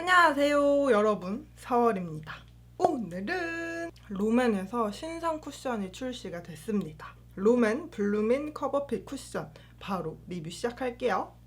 안녕하세요 여러분. 4월입니다. 오늘은 롬앤에서 신상 쿠션이 출시가 됐습니다. 롬앤 블루민 커버핏 쿠션 바로 리뷰 시작할게요. 고!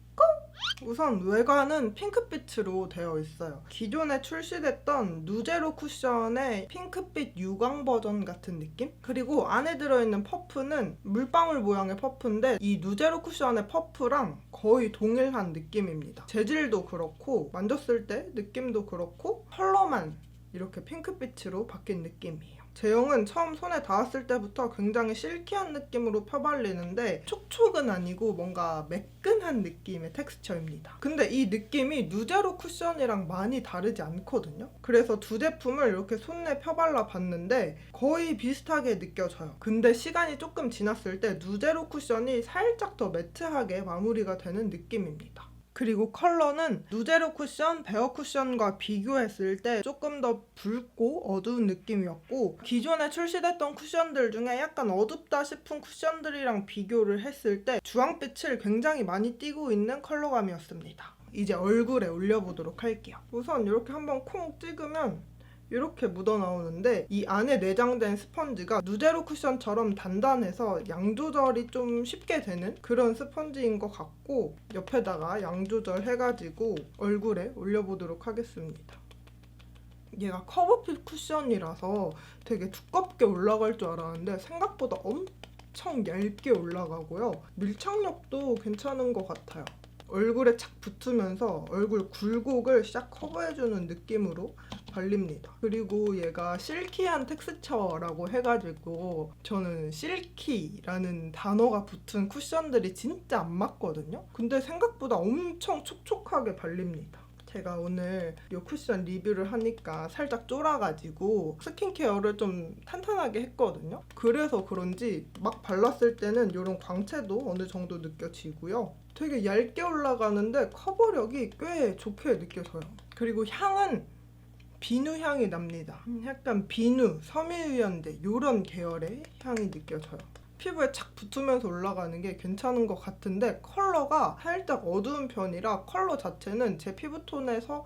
우선 외관은 핑크빛으로 되어 있어요 기존에 출시됐던 누제로 쿠션의 핑크빛 유광 버전 같은 느낌? 그리고 안에 들어있는 퍼프는 물방울 모양의 퍼프인데 이 누제로 쿠션의 퍼프랑 거의 동일한 느낌입니다. 재질도 그렇고 만졌을 때 느낌도 그렇고 컬러만 이렇게 핑크빛으로 바뀐 느낌이에요. 제형은 처음 손에 닿았을 때부터 굉장히 실키한 느낌으로 펴발리는데 촉촉은 아니고 뭔가 매끈한 느낌의 텍스처입니다. 근데 이 느낌이 누제로 쿠션이랑 많이 다르지 않거든요. 그래서 두 제품을 이렇게 손에 펴발라 봤는데 거의 비슷하게 느껴져요. 근데 시간이 조금 지났을 때 누제로 쿠션이 살짝 더 매트하게 마무리가 되는 느낌입니다. 그리고 컬러는 누제로 쿠션, 베어 쿠션과 비교했을 때 조금 더 붉고 어두운 느낌이었고 기존에 출시됐던 쿠션들 중에 약간 어둡다 싶은 쿠션들이랑 비교를 했을 때 주황빛을 굉장히 많이 띠고 있는 컬러감이었습니다. 이제 얼굴에 올려보도록 할게요. 우선 이렇게 한번 콩 찍으면 이렇게 묻어 나오는데 이 안에 내장된 스펀지가 누제로 쿠션처럼 단단해서 양 조절이 좀 쉽게 되는 그런 스펀지인 것 같고 옆에다가 양 조절 해가지고 얼굴에 올려보도록 하겠습니다. 얘가 커버핏 쿠션이라서 되게 두껍게 올라갈 줄 알았는데 생각보다 엄청 얇게 올라가고요. 밀착력도 괜찮은 것 같아요. 얼굴에 착 붙으면서 얼굴 굴곡을 싹 커버해주는 느낌으로 발립니다. 그리고 얘가 실키한 텍스처라고 해가지고 저는 실키라는 단어가 붙은 쿠션들이 진짜 안 맞거든요. 근데 생각보다 엄청 촉촉하게 발립니다. 제가 오늘 이 쿠션 리뷰를 하니까 살짝 쫄아가지고 스킨케어를 좀 탄탄하게 했거든요. 그래서 그런지 막 발랐을 때는 이런 광채도 어느 정도 느껴지고요. 되게 얇게 올라가는데 커버력이 꽤 좋게 느껴져요. 그리고 향은 비누 향이 납니다. 음, 약간 비누, 섬유유연제 이런 계열의 향이 느껴져요. 피부에 착 붙으면서 올라가는 게 괜찮은 것 같은데 컬러가 살짝 어두운 편이라 컬러 자체는 제 피부톤에서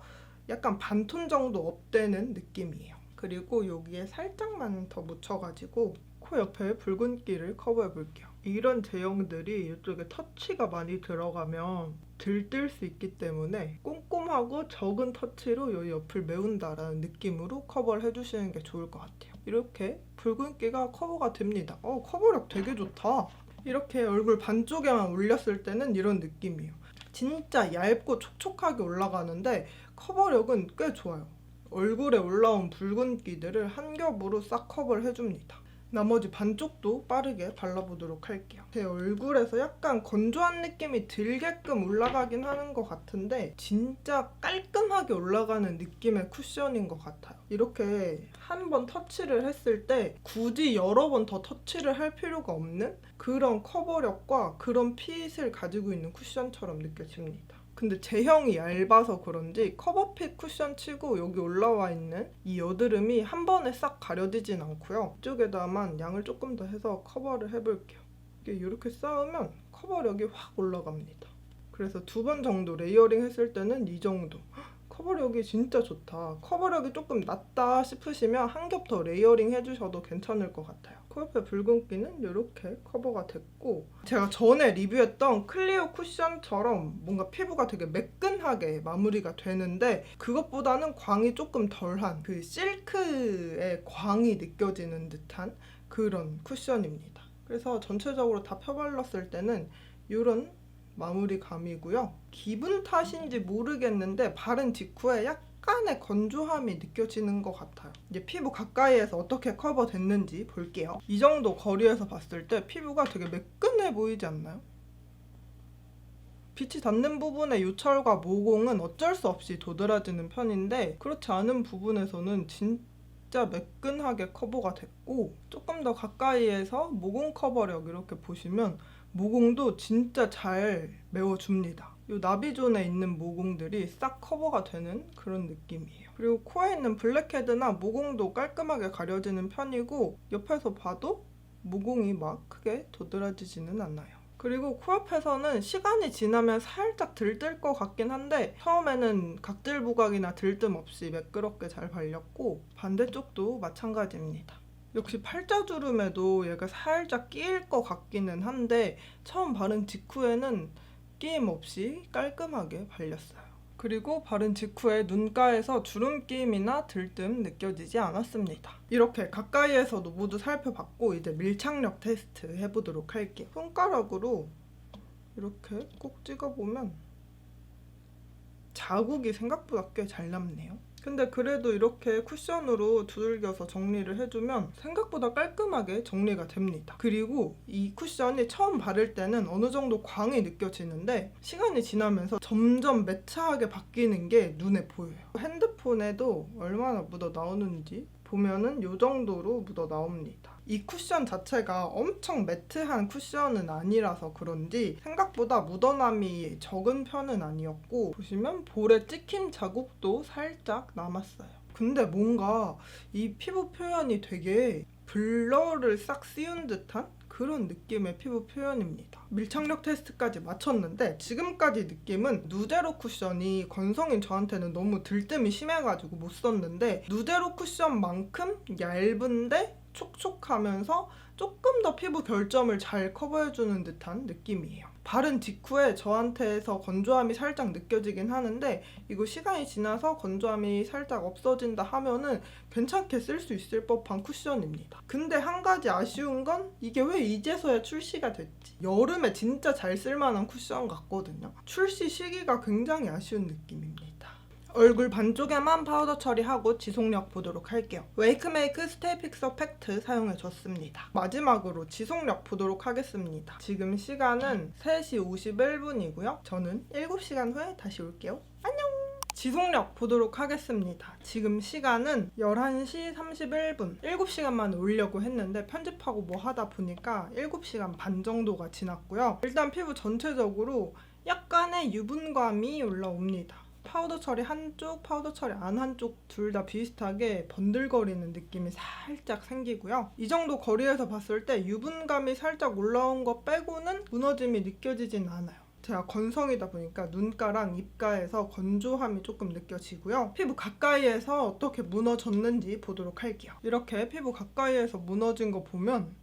약간 반톤 정도 업되는 느낌이에요. 그리고 여기에 살짝만 더 묻혀가지고 코 옆에 붉은기를 커버해 볼게요. 이런 제형들이 이쪽에 터치가 많이 들어가면 들뜰 수 있기 때문에 꼼꼼하고 적은 터치로 이 옆을 메운다라는 느낌으로 커버를 해주시는 게 좋을 것 같아요. 이렇게 붉은기가 커버가 됩니다. 어, 커버력 되게 좋다. 이렇게 얼굴 반쪽에만 올렸을 때는 이런 느낌이에요. 진짜 얇고 촉촉하게 올라가는데 커버력은 꽤 좋아요. 얼굴에 올라온 붉은기들을 한 겹으로 싹 커버를 해줍니다. 나머지 반쪽도 빠르게 발라보도록 할게요. 제 얼굴에서 약간 건조한 느낌이 들게끔 올라가긴 하는 것 같은데 진짜 깔끔하게 올라가는 느낌의 쿠션인 것 같아요. 이렇게 한 번 터치를 했을 때 굳이 여러 번 더 터치를 할 필요가 없는 그런 커버력과 그런 핏을 가지고 있는 쿠션처럼 느껴집니다. 근데 제형이 얇아서 그런지 커버핏 쿠션 치고 여기 올라와 있는 이 여드름이 한 번에 싹 가려지진 않고요. 이쪽에다만 양을 조금 더 해서 커버를 해볼게요. 이게 이렇게 쌓으면 커버력이 확 올라갑니다. 그래서 두 번 정도 레이어링 했을 때는 이 정도. 커버력이 진짜 좋다. 커버력이 조금 낮다 싶으시면 한 겹 더 레이어링 해주셔도 괜찮을 것 같아요. 코 옆에 붉은기는 이렇게 커버가 됐고 제가 전에 리뷰했던 클리오 쿠션처럼 뭔가 피부가 되게 매끈하게 마무리가 되는데 그것보다는 광이 조금 덜한 그 실크의 광이 느껴지는 듯한 그런 쿠션입니다. 그래서 전체적으로 다 펴발랐을 때는 이런 마무리감이고요. 기분 탓인지 모르겠는데 바른 직후에 약간 의 건조함이 느껴지는 것 같아요. 이제 피부 가까이에서 어떻게 커버됐는지 볼게요. 이 정도 거리에서 봤을 때 피부가 되게 매끈해 보이지 않나요? 빛이 닿는 부분의 요철과 모공은 어쩔 수 없이 도드라지는 편인데 그렇지 않은 부분에서는 진짜 매끈하게 커버가 됐고 조금 더 가까이에서 모공 커버력 이렇게 보시면 모공도 진짜 잘 메워줍니다. 이 나비존에 있는 모공들이 싹 커버가 되는 그런 느낌이에요. 그리고 코에 있는 블랙헤드나 모공도 깔끔하게 가려지는 편이고 옆에서 봐도 모공이 막 크게 도드라지지는 않아요. 그리고 코옆에서는 시간이 지나면 살짝 들뜰 것 같긴 한데 처음에는 각질 부각이나 들뜸 없이 매끄럽게 잘 발렸고 반대쪽도 마찬가지입니다. 역시 팔자주름에도 얘가 살짝 끼일 것 같기는 한데 처음 바른 직후에는 끼임 없이 깔끔하게 발렸어요. 그리고 바른 직후에 눈가에서 주름 끼임이나 들뜸 느껴지지 않았습니다. 이렇게 가까이에서도 모두 살펴봤고 이제 밀착력 테스트 해보도록 할게요. 손가락으로 이렇게 꼭 찍어보면 자국이 생각보다 꽤 잘 남네요. 근데 그래도 이렇게 쿠션으로 두들겨서 정리를 해주면 생각보다 깔끔하게 정리가 됩니다. 그리고 이 쿠션이 처음 바를 때는 어느 정도 광이 느껴지는데 시간이 지나면서 점점 매차하게 바뀌는 게 눈에 보여요. 핸드폰에도 얼마나 묻어 나오는지 보면은 이 정도로 묻어 나옵니다. 이 쿠션 자체가 엄청 매트한 쿠션은 아니라서 그런지 생각보다 묻어남이 적은 편은 아니었고 보시면 볼에 찍힌 자국도 살짝 남았어요. 근데 뭔가 이 피부 표현이 되게 블러를 싹 씌운 듯한 그런 느낌의 피부 표현입니다. 밀착력 테스트까지 마쳤는데 지금까지 느낌은 누데로 쿠션이 건성인 저한테는 너무 들뜸이 심해가지고 못 썼는데 누데로 쿠션만큼 얇은데 촉촉하면서 조금 더 피부 결점을 잘 커버해주는 듯한 느낌이에요. 바른 직후에 저한테서 건조함이 살짝 느껴지긴 하는데 이거 시간이 지나서 건조함이 살짝 없어진다 하면은 괜찮게 쓸 수 있을 법한 쿠션입니다. 근데 한 가지 아쉬운 건 이게 왜 이제서야 출시가 됐지? 여름에 진짜 잘 쓸만한 쿠션 같거든요. 출시 시기가 굉장히 아쉬운 느낌입니다. 얼굴 반쪽에만 파우더 처리하고 지속력 보도록 할게요. 웨이크메이크 스테이 픽서 팩트 사용해줬습니다. 마지막으로 지속력 보도록 하겠습니다. 지금 시간은 3시 51분이고요. 저는 7시간 후에 다시 올게요. 안녕! 지속력 보도록 하겠습니다. 지금 시간은 11시 31분. 7시간만 올려고 했는데 편집하고 뭐 하다 보니까 7시간 반 정도가 지났고요. 일단 피부 전체적으로 약간의 유분감이 올라옵니다. 파우더 처리 한쪽, 파우더 처리 안 한쪽 둘 다 비슷하게 번들거리는 느낌이 살짝 생기고요. 이 정도 거리에서 봤을 때 유분감이 살짝 올라온 거 빼고는 무너짐이 느껴지진 않아요. 제가 건성이다 보니까 눈가랑 입가에서 건조함이 조금 느껴지고요. 피부 가까이에서 어떻게 무너졌는지 보도록 할게요. 이렇게 피부 가까이에서 무너진 거 보면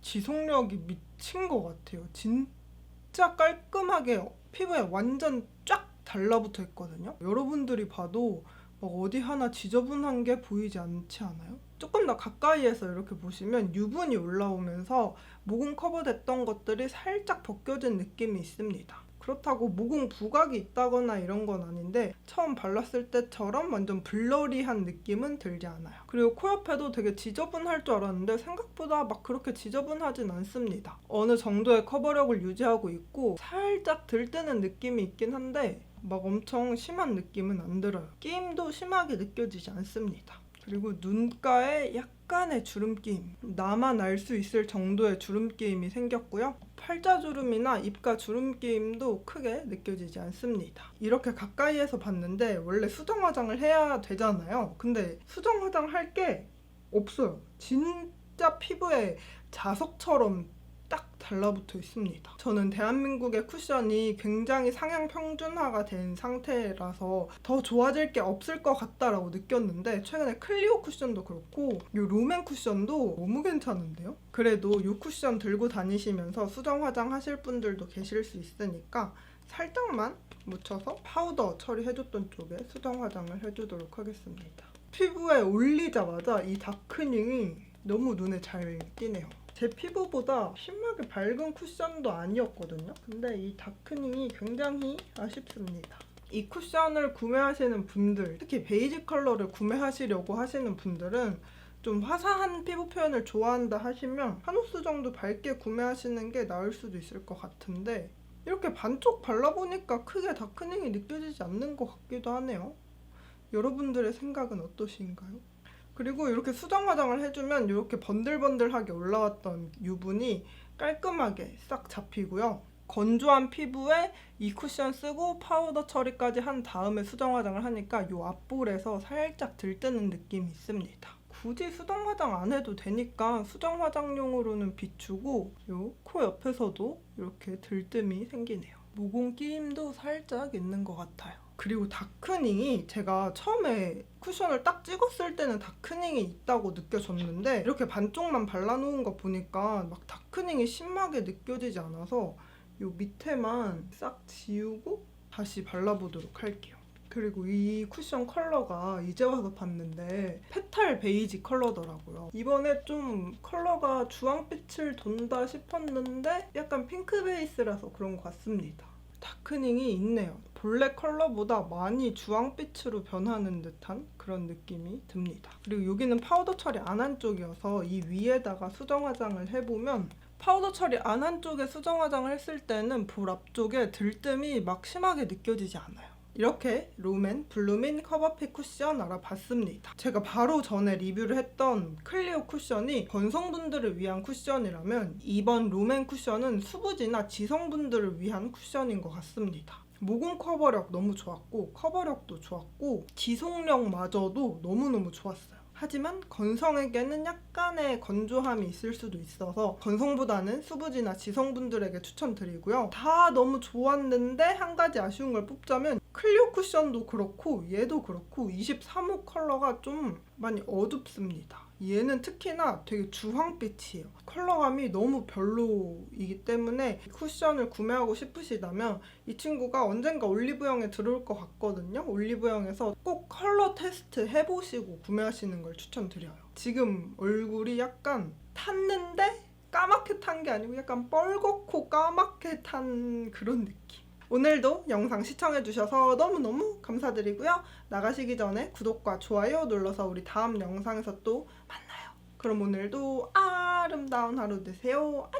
지속력이 미친 것 같아요. 진짜 깔끔하게 피부에 완전 쫙 달라붙어 있거든요. 여러분들이 봐도 막 어디 하나 지저분한 게 보이지 않지 않아요? 조금 더 가까이에서 이렇게 보시면 유분이 올라오면서 모공 커버됐던 것들이 살짝 벗겨진 느낌이 있습니다. 그렇다고 모공 부각이 있다거나 이런 건 아닌데 처음 발랐을 때처럼 완전 블러리한 느낌은 들지 않아요. 그리고 코 옆에도 되게 지저분할 줄 알았는데 생각보다 막 그렇게 지저분하진 않습니다. 어느 정도의 커버력을 유지하고 있고 살짝 들뜨는 느낌이 있긴 한데 막 엄청 심한 느낌은 안 들어요. 끼임도 심하게 느껴지지 않습니다. 그리고 눈가에 약간의 주름 끼임 나만 알 수 있을 정도의 주름 끼임이 생겼고요. 팔자 주름이나 입가 주름 끼임도 크게 느껴지지 않습니다. 이렇게 가까이에서 봤는데 원래 수정 화장을 해야 되잖아요. 근데 수정 화장 할 게 없어요. 진짜 피부에 자석처럼 딱 달라붙어 있습니다. 저는 대한민국의 쿠션이 굉장히 상향 평준화가 된 상태라서 더 좋아질 게 없을 것 같다라고 느꼈는데 최근에 클리오 쿠션도 그렇고 이 롬앤 쿠션도 너무 괜찮은데요? 그래도 이 쿠션 들고 다니시면서 수정 화장 하실 분들도 계실 수 있으니까 살짝만 묻혀서 파우더 처리해줬던 쪽에 수정 화장을 해주도록 하겠습니다. 피부에 올리자마자 이 다크닝이 너무 눈에 잘 띄네요. 제 피부보다 심하게 밝은 쿠션도 아니었거든요. 근데 이 다크닝이 굉장히 아쉽습니다. 이 쿠션을 구매하시는 분들, 특히 베이지 컬러를 구매하시려고 하시는 분들은 좀 화사한 피부 표현을 좋아한다 하시면 한 호스 정도 밝게 구매하시는 게 나을 수도 있을 것 같은데 이렇게 반쪽 발라보니까 크게 다크닝이 느껴지지 않는 것 같기도 하네요. 여러분들의 생각은 어떠신가요? 그리고 이렇게 수정 화장을 해주면 이렇게 번들번들하게 올라왔던 유분이 깔끔하게 싹 잡히고요. 건조한 피부에 이 쿠션 쓰고 파우더 처리까지 한 다음에 수정 화장을 하니까 이 앞볼에서 살짝 들뜨는 느낌이 있습니다. 굳이 수정 화장 안 해도 되니까 수정 화장용으로는 비추고 요 코 옆에서도 이렇게 들뜸이 생기네요. 모공 끼임도 살짝 있는 것 같아요. 그리고 다크닝이 제가 처음에 쿠션을 딱 찍었을 때는 다크닝이 있다고 느껴졌는데 이렇게 반쪽만 발라놓은 거 보니까 막 다크닝이 심하게 느껴지지 않아서 요 밑에만 싹 지우고 다시 발라보도록 할게요. 그리고 이 쿠션 컬러가 이제 와서 봤는데 페탈 베이지 컬러더라고요. 이번에 좀 컬러가 주황빛을 돈다 싶었는데 약간 핑크 베이스라서 그런 것 같습니다. 다크닝이 있네요. 본래 컬러보다 많이 주황빛으로 변하는 듯한 그런 느낌이 듭니다. 그리고 여기는 파우더 처리 안 한 쪽이어서 이 위에다가 수정 화장을 해보면 파우더 처리 안 한 쪽에 수정 화장을 했을 때는 볼 앞쪽에 들뜸이 막 심하게 느껴지지 않아요. 이렇게 롬앤 블루민 커버핏 쿠션 알아봤습니다. 제가 바로 전에 리뷰를 했던 클리오 쿠션이 건성분들을 위한 쿠션이라면 이번 롬앤 쿠션은 수부지나 지성분들을 위한 쿠션인 것 같습니다. 모공 커버력 너무 좋았고 커버력도 좋았고 지속력마저도 너무너무 좋았어요. 하지만 건성에게는 약간의 건조함이 있을 수도 있어서 건성보다는 수부지나 지성분들에게 추천드리고요. 다 너무 좋았는데 한 가지 아쉬운 걸 뽑자면 클리오 쿠션도 그렇고 얘도 그렇고 23호 컬러가 좀 많이 어둡습니다. 얘는 특히나 되게 주황빛이에요. 컬러감이 너무 별로이기 때문에 쿠션을 구매하고 싶으시다면 이 친구가 언젠가 올리브영에 들어올 것 같거든요. 올리브영에서 꼭 컬러 테스트 해보시고 구매하시는 걸 추천드려요. 지금 얼굴이 약간 탔는데 까맣게 탄 게 아니고 약간 뻘겋고 까맣게 탄 그런 느낌. 오늘도 영상 시청해주셔서 너무너무 감사드리고요. 나가시기 전에 구독과 좋아요 눌러서 우리 다음 영상에서 또 만나요. 그럼 오늘도 아름다운 하루 되세요. 안녕!